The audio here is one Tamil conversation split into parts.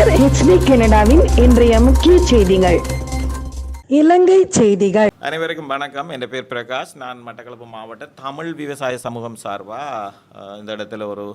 கலைஞர் ஹெச்டி கனடாவின் இன்றைய முக்கிய செய்திகள். இலங்கை செய்திகள். அனைவருக்கும் வணக்கம். என் பேர் பிரகாஷ். நான் மட்டக்களப்பு மாவட்ட தமிழ் விவசாய சமூகம் சார்பாக இந்த இடத்துல ஒரு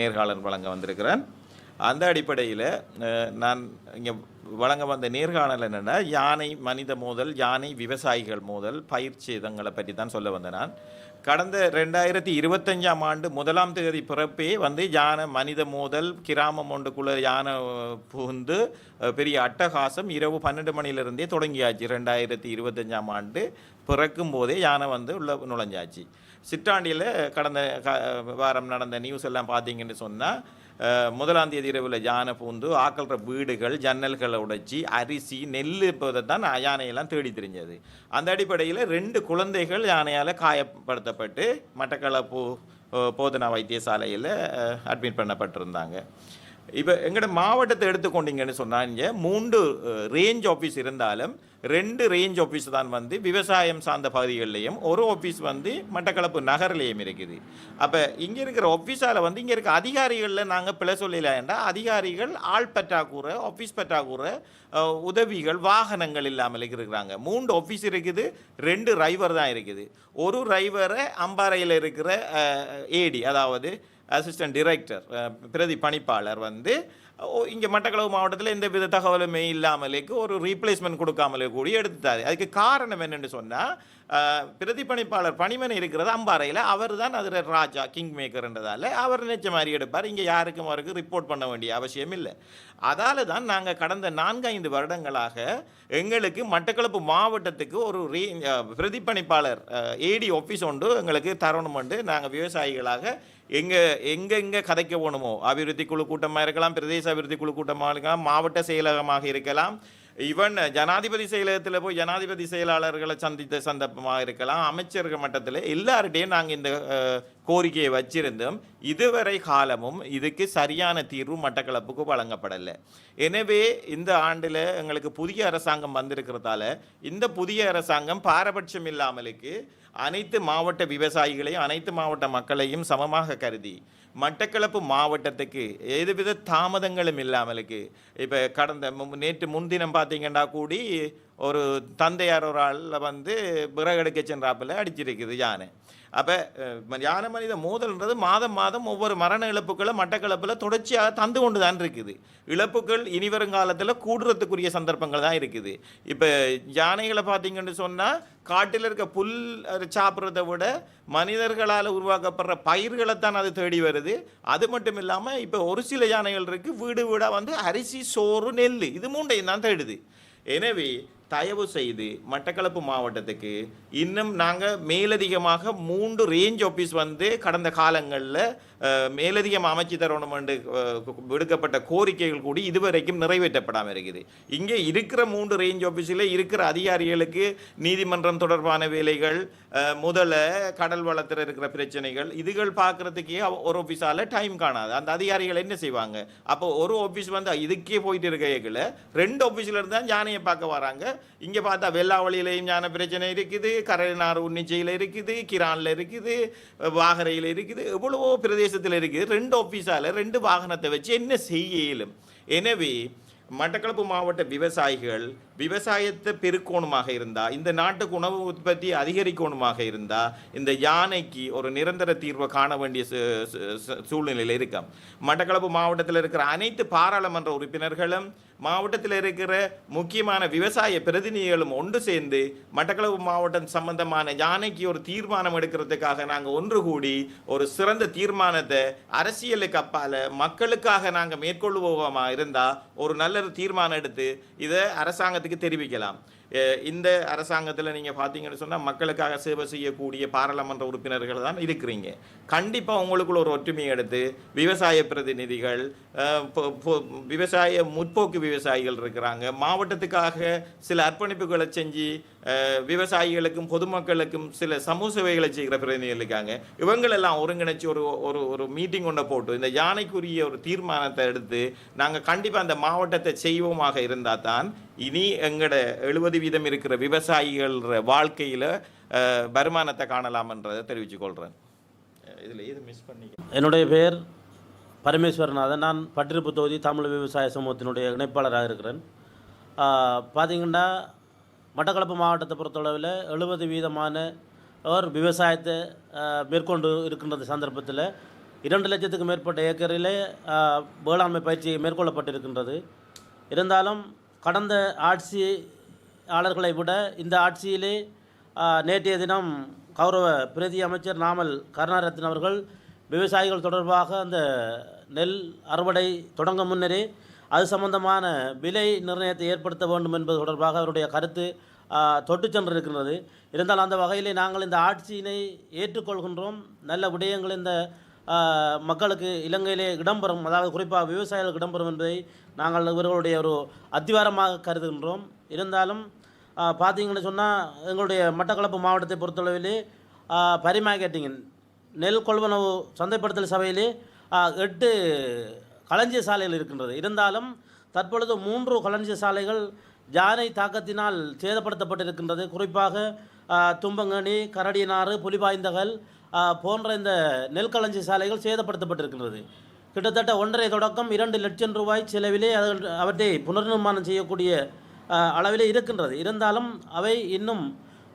நேர்காணல் வழங்க வந்திருக்கிறேன். அந்த அடிப்படையில் நான் இங்கே வழங்க வந்த நேர்காணல் என்னென்னா யானை மனித மோதல் யானை விவசாயிகள் மோதல் பயிர் சேதங்களை பற்றி தான் சொல்ல வந்தேன் நான். கடந்த ரெண்டாயிரத்தி இருபத்தஞ்சாம் ஆண்டு முதலாம் தேதி பிறப்பே வந்து யானை மனித மோதல் கிராமம் ஒன்றுக்குள்ள யானை புகுந்து பெரிய அட்டகாசம் இரவு பன்னெண்டு மணிலிருந்தே தொடங்கியாச்சு. ரெண்டாயிரத்தி இருபத்தஞ்சாம் ஆண்டு பிறக்கும் போதே யானை வந்து உள்ள நுழைஞ்சாச்சு. சிற்றாண்டியில் கடந்த க- வாரம் நடந்த நியூஸ் எல்லாம் பார்த்தீங்கன்னு சொன்னால் முதலாம் தேதி இரவில் யானை பூந்து ஆக்கல்ற வீடுகள் ஜன்னல்களை உடைச்சி அரிசி நெல் இப்போதை தான் யானையெல்லாம் தேடி தெரிஞ்சது. அந்த அடிப்படையில் ரெண்டு குழந்தைகள் யானையால் காயப்படுத்தப்பட்டு மட்டக்களப்பு போதனா வைத்தியசாலையில் அட்மிட் பண்ணப்பட்டிருந்தாங்க. இப்போ எங்களோட மாவட்டத்தை எடுத்துக்கொண்டீங்கன்னு சொன்னாங்க மூன்று ரேஞ்ச் ஆஃபீஸ் இருந்தாலும் ரெண்டு ரேஞ்ச் ஆஃபீஸ் தான் வந்து விவசாயம் சார்ந்த பகுதிகளிலையும் ஒரு ஆஃபீஸ் வந்து மட்டக்களப்பு நகர்லேயும் இருக்குது. அப்போ இங்கே இருக்கிற ஆஃபீஸால் வந்து இங்கே இருக்க அதிகாரிகளில் நாங்கள் பிழை சொல்லலைன்னா அதிகாரிகள் ஆள் பற்றாக்குறை ஆஃபீஸ் பற்றாக்குறை உதவிகள் வாகனங்கள் இல்லாமல் இருக்கிறாங்க. மூன்று ஆஃபீஸ் இருக்குது ரெண்டு டிரைவர் தான் இருக்குது. ஒரு ரைவரை அம்பாறையில் இருக்கிற ஏடி அதாவது அசிஸ்டன்ட் டிரெக்டர் uh, பிரதி பணிப்பாளர் வந்து இங்கே மட்டக்களவு மாவட்டத்தில் எந்த வித தகவலுமே இல்லாமலேக்கு ஒரு ரீப்ளேஸ்மெண்ட் கொடுக்காமலே கூடி எடுத்துட்டாரு. அதுக்கு காரணம் என்னென்னு சொன்னால் பிரதிபணிப்பாளர் பணிமனை இருக்கிறது அம்பாறையில். அவர் தான் அதில் ராஜா கிங் மேக்கர்ன்றதால அவர் நினைச்ச மாதிரி எடுப்பார். இங்கே யாருக்கும் அவருக்கு ரிப்போர்ட் பண்ண வேண்டிய அவசியம் இல்லை. அதால் தான் நாங்கள் கடந்த நான்கைந்து வருடங்களாக எங்களுக்கு மட்டக்களப்பு மாவட்டத்துக்கு ஒரு ரீ பிரதிப்பணிப்பாளர் ஏடி ஆஃபீஸ் ஒன்று எங்களுக்கு தரணும் என்று நாங்கள் விவசாயிகளாக எங்கே எங்கெங்கே கதைக்க போகணுமோ? அபிவிருத்தி குழு கூட்டமாக இருக்கலாம் பிரதேச அபிவிருத்தி குழு கூட்டமாக இருக்கலாம் மாவட்ட செயலகமாக இருக்கலாம். ஈவன் ஜனாதிபதி செயலகத்தில் போய் ஜனாதிபதி செயலாளர்களை சந்தித்த சந்தர்ப்பமாக இருக்கலாம். அமைச்சர்கள் மட்டத்தில் எல்லார்டையும் நாங்கள் இந்த கோரிக்கையை வச்சிருந்தோம். இதுவரை காலமும் இதுக்கு சரியான தீர்வு மட்டக்களப்புக்கு வழங்கப்படலை. எனவே இந்த ஆண்டில் எங்களுக்கு புதிய அரசாங்கம் வந்திருக்கிறதால இந்த புதிய அரசாங்கம் பாரபட்சம் இல்லாமலுக்கு அனைத்து மாவட்ட விவசாயிகளையும் அனைத்து மாவட்ட மக்களையும் சமமாக கருதி மட்டக்களப்பு மாவட்டத்துக்கு எதுவித தாமதங்களும் இல்லாமலுக்கு இப்போ கடந்த மு- நேற்று முன்தினம் பார்த்தீங்கன்னா கூடி ஒரு தந்தையார் ஒரு ஆளில் வந்து பிறகெடுக்க சென்றாப்பில் அடிச்சிருக்குது யானை. அப்போ யானை மனித மோதல்ன்றது மாதம் மாதம் ஒவ்வொரு மரண இழப்புகளும் மட்டக்களப்பில் தொடர்ச்சியாக தந்து கொண்டு தான் இருக்குது. இழப்புகள் இனி வருங்காலத்தில் கூடுறதுக்குரிய சந்தர்ப்பங்கள் தான் இருக்குது. இப்போ யானைகளை பார்த்தீங்கன்னு சொன்னால் காட்டில் இருக்க புல் சாப்பிட்றத விட மனிதர்களால் உருவாக்கப்படுற பயிர்களை தான் அது தேடி வருது. அது மட்டும் இல்லாமல் இப்போ ஒரு சில யானைகள் இருக்குது வீடு வீடாக வந்து அரிசி சோறு நெல் இது மூண்டையும் தான் தேடுது. எனவே தயவு செய்து மட்டக்களப்பு மாவட்டத்துக்கு இன்னும் நாங்கள் மேலதிகமாக மூன்று ரேஞ்ச் ஆஃபீஸ் வந்து கடந்த காலங்களில் மேலதிகம் அமைச்சு தரணும் என்று விடுக்கப்பட்ட கோரிக்கைகள் கூடி இதுவரைக்கும் நிறைவேற்றப்படாமல் இருக்குது. இங்கே இருக்கிற மூன்று ரேஞ்ச் ஆஃபீஸில் இருக்கிற அதிகாரிகளுக்கு நீதிமன்றம் தொடர்பான வேலைகள் முதல்ல முதல கடல் வளத்தில் இருக்கிற பிரச்சனைகள் இதுகள் பார்க்குறதுக்கே ஒரு ஆஃபீஸால் டைம் காணாது. அந்த அதிகாரிகள் என்ன செய்வாங்க? அப்போ ஒரு ஆஃபீஸ் வந்து இதுக்கே போயிட்டு இருக்கையில் ரெண்டு ஆஃபீஸில் இருந்தால் தான் யானையை பார்க்க வராங்க. இங்கே பார்த்தா வெள்ளாவளியிலையும் ஞான பிரச்சனை இருக்குது கரைநார் உன்னிச்சையில் இருக்குது கிரானில் இருக்குது வாகரையில் இருக்குது எவ்வளவோ பிரதேசத்தில் இருக்குது. ரெண்டு ஆஃபீஸால் ரெண்டு வாகனத்தை வச்சு என்ன செய்ய இயலும் எனவே மட்டக்களப்பு மாவட்ட விவசாயிகள் விவசாயத்தை பெருக்கோணுமாக இருந்தால் இந்த நாட்டுக்கு உணவு உற்பத்தி அதிகரிக்கணுமாக இருந்தால் இந்த யானைக்கு ஒரு நிரந்தர தீர்வை காண வேண்டிய சு- சூழ்நிலையில் இருக்கும் மட்டக்களப்பு மாவட்டத்தில் இருக்கிற அனைத்து பாராளுமன்ற உறுப்பினர்களும் மாவட்டத்தில் இருக்கிற முக்கியமான விவசாய பிரதிநிதிகளும் ஒன்று சேர்ந்து மட்டக்களப்பு மாவட்டம் சம்பந்தமான யானைக்கு ஒரு தீர்மானம் எடுக்கிறதுக்காக நாங்கள் ஒன்று கூடி ஒரு சிறந்த தீர்மானத்தை அரசியலுக்கு அப்பால மக்களுக்காக நாங்கள் மேற்கொள்ளுவோமா இருந்தால் ஒரு நல்ல தீர்மானம் எடுத்து இதை அரசாங்கத்துக்கு தெரிவிக்கலாம். இந்த அரசாங்கத்தில் நீங்கள் பார்த்தீங்கன்னு சொன்னால் மக்களுக்காக சேவை செய்யக்கூடிய பாராளுமன்ற உறுப்பினர்கள் தான் இருக்கிறீங்க. கண்டிப்பாக உங்களுக்குள்ள ஒரு ஒற்றுமை எடுத்து விவசாய பிரதிநிதிகள் விவசாய முற்போக்கு விவசாயிகள் இருக்கிறாங்க. மாவட்டத்துக்காக சில அர்ப்பணிப்புகளை செஞ்சு விவசாயிகளுக்கும் பொதுமக்களுக்கும் சில சமூக சேவைகளை செய்கிற பிரதிநிதிகள் இருக்காங்க. இவங்களெல்லாம் ஒருங்கிணைச்சு ஒரு ஒரு ஒரு மீட்டிங் ஒன்றை போட்டு இந்த யானைக்குரிய ஒரு தீர்மானத்தை எடுத்து நாங்கள் கண்டிப்பாக அந்த மாவட்டத்தை செய்வோமாக இருந்தால் தான் இனி எங்களோட எழுபது வீதம் இருக்கிற விவசாயிகள் வாழ்க்கையில் வருமானத்தை காணலாம்ன்றதை தெரிவித்து கொள்கிறேன் இதில் எது மிஸ் பண்ணி என்னுடைய பெயர் பரமேஸ்வரநாதன். நான் பட்டிருப்பு தொகுதி தமிழ் விவசாய சமூகத்தினுடைய இணைப்பாளராக இருக்கிறேன். பார்த்தீங்கன்னா மட்டக்களப்பு மாவட்டத்தை பொறுத்தளவில் எழுபது வீதமான ஒரு விவசாயத்தை மேற்கொண்டு இருக்கின்ற சந்தர்ப்பத்தில் இரண்டு லட்சத்துக்கு மேற்பட்ட ஏக்கரிலே வேளாண்மை பயிற்சி மேற்கொள்ளப்பட்டிருக்கின்றது. இருந்தாலும் கடந்த ஆட்சியாளர்களை விட இந்த ஆட்சியிலே நேற்றைய தினம் கௌரவ பிரதி அமைச்சர் நாமல் கருணாரத்ன அவர்கள் விவசாயிகள் தொடர்பாக அந்த நெல் அறுவடை தொடங்க முன்னரே அது சம்பந்தமான விலை நிர்ணயத்தை ஏற்படுத்த வேண்டும் என்பது தொடர்பாக அவருடைய கருத்து தொட்டு சென்றிருக்கின்றது. இருந்தால் அந்த வகையிலே நாங்கள் இந்த ஆட்சியினை ஏற்றுக்கொள்கின்றோம். நல்ல விடயங்கள் இந்த மக்களுக்கு இலங்கையிலே இடம்பெறும் அதாவது குறிப்பாக விவசாயிகளுக்கு இடம்பெறும் என்பதை நாங்கள் இவர்களுடைய ஒரு அத்திவாரமாக கருதுகின்றோம். இருந்தாலும் பார்த்தீங்கன்னு சொன்னால் எங்களுடைய மட்டக்களப்பு மாவட்டத்தை பொறுத்தளவிலே பரி மார்க்கெட்டிங் நெல் கொள்வனவு சந்தைப்படுத்தல் சபையிலே எட்டு களஞ்சிய சாலைகள் இருக்கின்றது. இருந்தாலும் தற்பொழுது மூன்று களஞ்சிய சாலைகள் யானை தாக்கத்தினால் சேதப்படுத்தப்பட்டிருக்கின்றது. குறிப்பாக தும்பங்கனி கரடியனாறு புலிபாய்ந்தகல் போன்ற இந்த நெல்களஞ்சி சாலைகள் சேதப்படுத்தப்பட்டிருக்கின்றது. கிட்டத்தட்ட ஒன்றரை தொடக்கம் இரண்டு லட்சம் ரூபாய் செலவிலே அவற்றை புனர்நிர்மாணம் செய்யக்கூடிய அளவிலே இருக்கின்றது. இருந்தாலும் அவை இன்னும்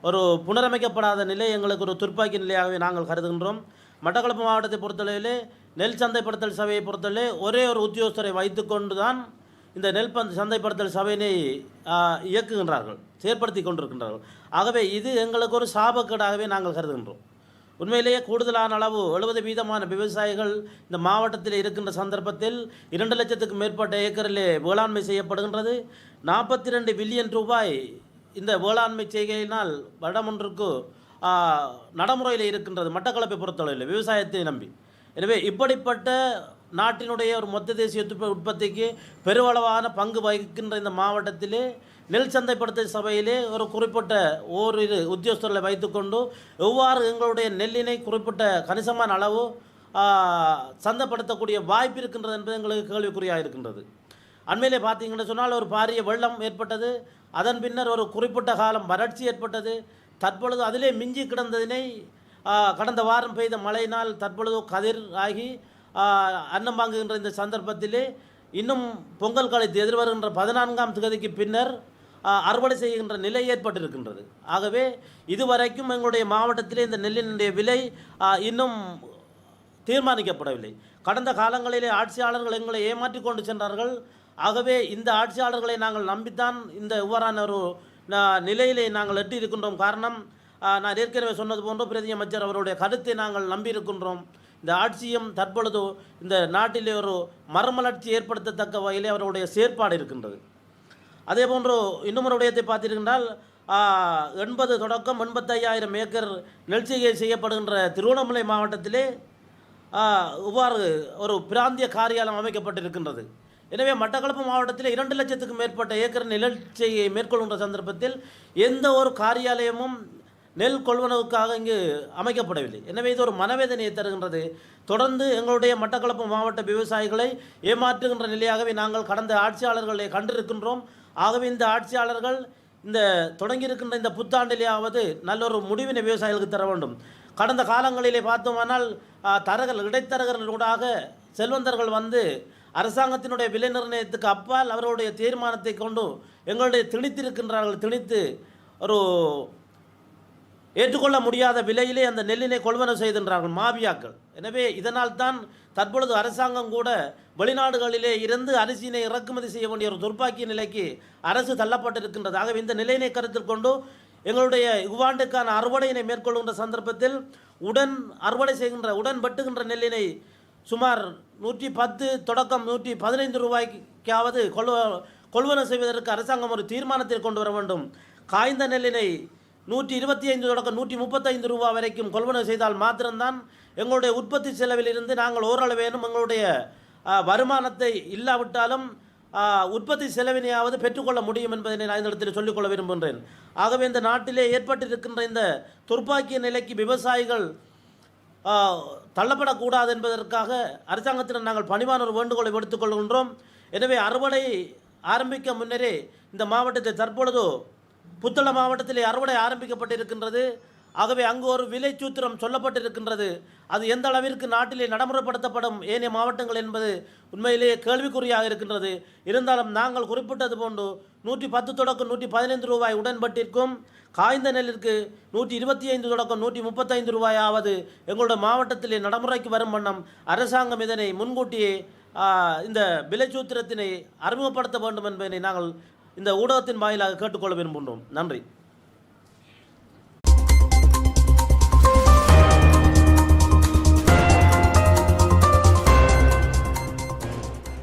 ஒரு புனரமைக்கப்படாத நிலை எங்களுக்கு ஒரு துர்ப்பாக்கி நிலையாகவே நாங்கள் கருதுகின்றோம். மட்டக்களப்பு மாவட்டத்தை பொறுத்தளவிலே நெல் சந்தைப்படுத்தல் சபையை பொறுத்தவரை ஒரே ஒரு உத்தியோகஸ்தரை வைத்துக்கொண்டு தான் இந்த நெல் பந்த் சந்தைப்படுத்தல் சபையினை இயக்குகின்றார்கள் செயற்படுத்தி கொண்டிருக்கின்றார்கள். ஆகவே இது எங்களுக்கு ஒரு சாபக்கேடாகவே நாங்கள் கருதுகின்றோம். உண்மையிலேயே கூடுதலான அளவு எழுபது வீதமான விவசாயிகள் இந்த மாவட்டத்தில் இருக்கின்ற சந்தர்ப்பத்தில் இரண்டு லட்சத்துக்கு மேற்பட்ட ஏக்கரிலே வேளாண்மை செய்யப்படுகின்றது. நாற்பத்தி ரெண்டு பில்லியன் ரூபாய் இந்த வேளாண்மை செய்கையினால் வடமொன்றுக்கு நடைமுறையில் இருக்கின்றது மட்டக்களப்பை பொறுத்தளவில் விவசாயத்தை நம்பி. எனவே இப்படிப்பட்ட நாட்டினுடைய ஒரு மொத்த தேசிய உற்பத்திக்கு பெருவளவான பங்கு வகிக்கின்ற இந்த மாவட்டத்திலே நெல் சந்தைப்படுத்த சபையிலே ஒரு குறிப்பிட்ட ஓரிரு உத்தியோகஸ்தர்களை வைத்துக்கொண்டு எவ்வாறு எங்களுடைய நெல்லினை குறிப்பிட்ட கணிசமான அளவு சந்தைப்படுத்தக்கூடிய வாய்ப்பு இருக்கின்றது என்பது எங்களுக்கு கேள்விக்குறியாக இருக்கின்றது. அண்மையிலே பார்த்தீங்கன்னு சொன்னால் ஒரு பாரிய வெள்ளம் ஏற்பட்டது. அதன் பின்னர் ஒரு குறிப்பிட்ட காலம் வறட்சி ஏற்பட்டது. தற்பொழுது அதிலே மிஞ்சி கிடந்ததினை கடந்த வாரம் பெய்த மழையினால் தற்பொழுது கதிர் ஆகி அன்னம் வாங்குகின்ற இந்த சந்தர்ப்பத்திலே இன்னும் பொங்கல் கழித்து எதிர்வருகின்ற பதினான்காம் திகதிக்கு பின்னர் அறுவடை செய்கின்ற நிலை ஏற்பட்டிருக்கின்றது. ஆகவே இதுவரைக்கும் எங்களுடைய மாவட்டத்திலே இந்த நெல்லினுடைய விலை இன்னும் தீர்மானிக்கப்படவில்லை. கடந்த காலங்களிலே ஆட்சியாளர்கள் எங்களை ஏமாற்றி கொண்டு சென்றார்கள். ஆகவே இந்த ஆட்சியாளர்களை நாங்கள் நம்பித்தான் இந்த இவ்வாறான ஒரு நிலையிலே நாங்கள் எட்டி இருக்கின்றோம் காரணம் நான் ஏற்கனவே சொன்னது போன்று பிரதி அமைச்சர் அவருடைய கருத்தை நாங்கள் நம்பியிருக்கின்றோம். இந்த ஆட்சியும் தற்பொழுது இந்த நாட்டிலே ஒரு மறுமலர்ச்சி ஏற்படுத்தத்தக்க வகையிலே அவருடைய செயற்பாடு இருக்கின்றது. அதே போன்று இன்னும் ஒரு விடயத்தை பார்த்திருக்கின்றால் எண்பது தொடக்கம் எண்பத்தையாயிரம் ஏக்கர் நெல் செய்யப்படுகின்ற திருவண்ணாமலை மாவட்டத்திலே இவ்வாறு ஒரு பிராந்திய காரியாலயம் அமைக்கப்பட்டிருக்கின்றது. எனவே மட்டக்களப்பு மாவட்டத்தில் இரண்டு லட்சத்துக்கு மேற்பட்ட ஏக்கர் நிலச்செய்யை மேற்கொள்கின்ற சந்தர்ப்பத்தில் எந்த ஒரு காரியாலயமும் நெல் கொள்வனவுக்காக இங்கு அமைக்கப்படவில்லை. எனவே இது ஒரு மனவேதனையை தருகின்றது. தொடர்ந்து எங்களுடைய மட்டக்களப்பு மாவட்ட விவசாயிகளை ஏமாற்றுகின்ற நிலையாகவே நாங்கள் கடந்த ஆட்சியாளர்களை கண்டிருக்கின்றோம். ஆகவே இந்த ஆட்சியாளர்கள் இந்த தொடங்கியிருக்கின்ற இந்த புத்தாண்டிலேயாவது நல்ல ஒரு முடிவினை விவசாயிகளுக்கு தர வேண்டும். கடந்த காலங்களிலே பார்த்தோமானால் தரகர் இடைத்தரகர்களூடாக செல்வந்தர்கள் வந்து அரசாங்கத்தினுடைய விலை நிர்ணயத்துக்கு அப்பால் அவர்களுடைய தீர்மானத்தை கொண்டு எங்களுடைய திணித்திருக்கின்றார்கள். திணித்து ஒரு ஏற்றுக்கொள்ள முடியாத விலையிலே அந்த நெல்லினை கொள்வனவு செய்கின்றார்கள் மாபியாக்கள். எனவே இதனால் தான் தற்பொழுது அரசாங்கம் கூட வெளிநாடுகளிலே இருந்து அரிசியினை இறக்குமதி செய்ய வேண்டிய ஒரு துர்ப்பாக்கிய நிலைக்கு அரசு தள்ளப்பட்டிருக்கின்றது. ஆகவே இந்த நிலையினை கருத்தில் கொண்டு எங்களுடைய இவ்வாண்டுக்கான அறுவடையினை மேற்கொள்கின்ற சந்தர்ப்பத்தில் உடன் அறுவடை செய்கின்ற உடன் வெட்டுகின்ற நெல்லினை சுமார் நூற்றி பத்து தொடக்கம் நூற்றி பதினைந்து ரூபாய்க்காவது கொள்வ கொள்வனவு செய்வதற்கு அரசாங்கம் ஒரு தீர்மானத்தை கொண்டு வர வேண்டும். காய்ந்த நெல்லினை நூற்றி இருபத்தி ஐந்து தொடக்கம் நூற்றி முப்பத்தைந்து ரூபா வரைக்கும் கொள்வனவு செய்தால் மாத்திரம்தான் எங்களுடைய உற்பத்தி செலவிலிருந்து நாங்கள் ஓரளவேனும் எங்களுடைய வருமானத்தை இல்லாவிட்டாலும் உற்பத்தி செலவினையாவது பெற்றுக்கொள்ள முடியும் என்பதை நான் இந்த இடத்தில் சொல்லிக்கொள்ள விரும்புகின்றேன். ஆகவே இந்த நாட்டிலே ஏற்பட்டிருக்கின்ற இந்த துர்ப்பாக்கிய நிலைக்கு விவசாயிகள் தள்ளப்படக்கூடாது என்பதற்காக அரசாங்கத்திடம் நாங்கள் பணிவான ஒரு வேண்டுகோளை விடுத்துக் கொள்கின்றோம். எனவே அறுவடை ஆரம்பிக்க முன்னரே இந்த மாவட்டத்தில் தற்பொழுது புத்தள மாவட்டத்திலே அறுவடை ஆரம்பிக்கப்பட்டிருக்கின்றது. ஆகவே அங்கு ஒரு விலை சூத்திரம் சொல்லப்பட்டிருக்கின்றது. அது எந்த அளவிற்கு நாட்டிலே நடைமுறைப்படுத்தப்படும் ஏனைய மாவட்டங்கள் என்பது உண்மையிலேயே கேள்விக்குறியாக இருக்கின்றது. இருந்தாலும் நாங்கள் குறிப்பிட்டது போன்று நூற்றி பத்து தொடக்கம் நூற்றி பதினைந்து ரூபாய் உடன்பட்டிருக்கும். காய்ந்த நெல்லிற்கு நூற்றி இருபத்தி ஐந்து தொடக்கம் நூற்றி முப்பத்தைந்து ரூபாயாவது எங்களுடைய மாவட்டத்திலே நடைமுறைக்கு வரும் வண்ணம் அரசாங்கம் இதனை முன்கூட்டியே இந்த விலைச்சூத்திரத்தினை அறிமுகப்படுத்த வேண்டும் என்பதனை நாங்கள் இந்த ஊடகத்தின் வாயிலாக கேட்டுக்கொள்ள விரும்புகின்றோம். நன்றி.